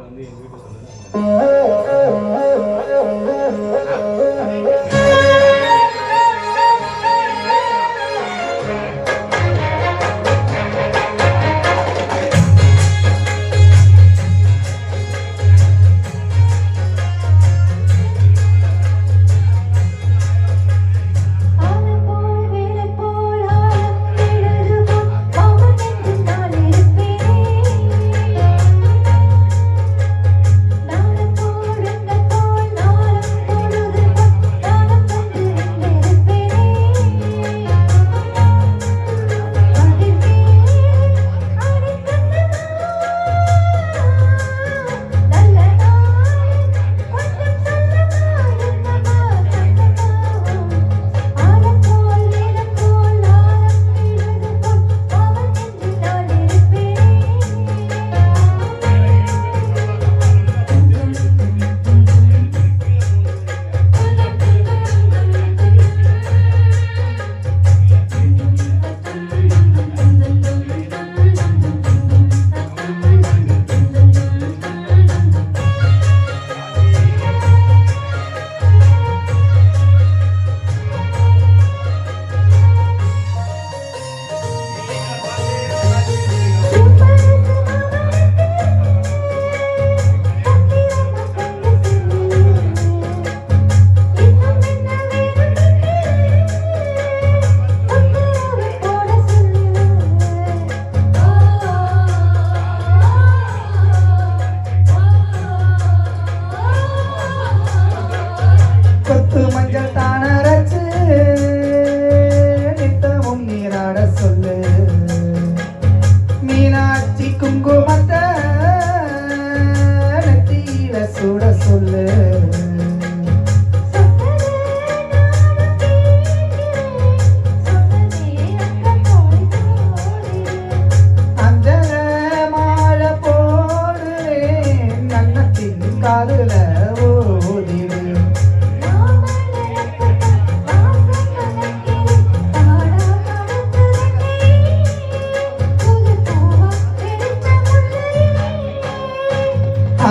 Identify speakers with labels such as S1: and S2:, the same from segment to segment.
S1: வந்து எங்கள் வீட்டில் சொன்னது
S2: ফুলে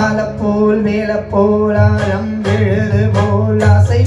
S2: ஆலப்போல் வேலப்போல் ஆரம் விழுது போல் ஆசை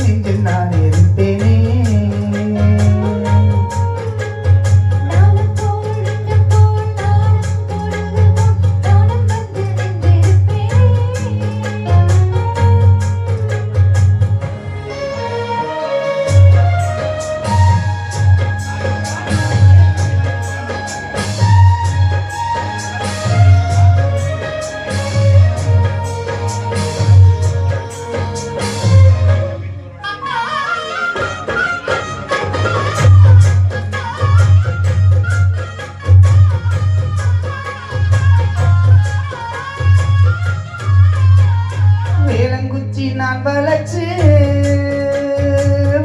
S2: வச்சு நான் வளர்ச்சி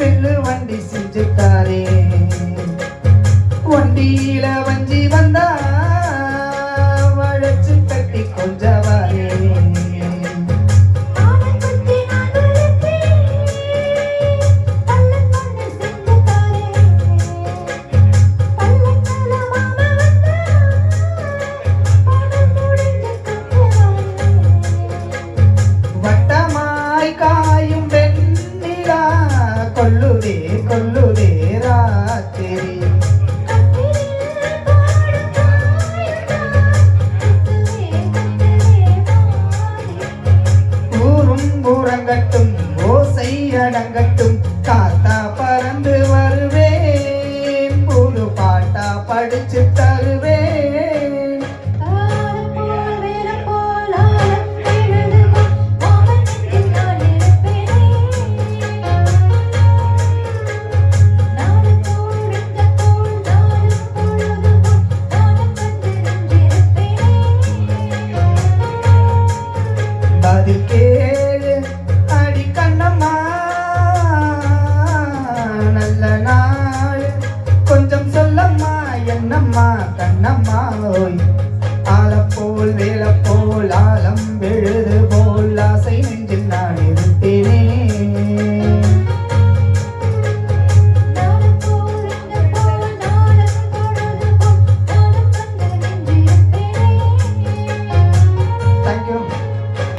S2: வெள்ளு வண்டி செஞ்சுத்தாரே வண்டியில வஞ்சி வந்தா வளர்ச்சி தட்டி கொஞ்சம் மட்டும் காத்தா பறந்து வருவேன். புது பாட்டா படிச்சு தருவேன்.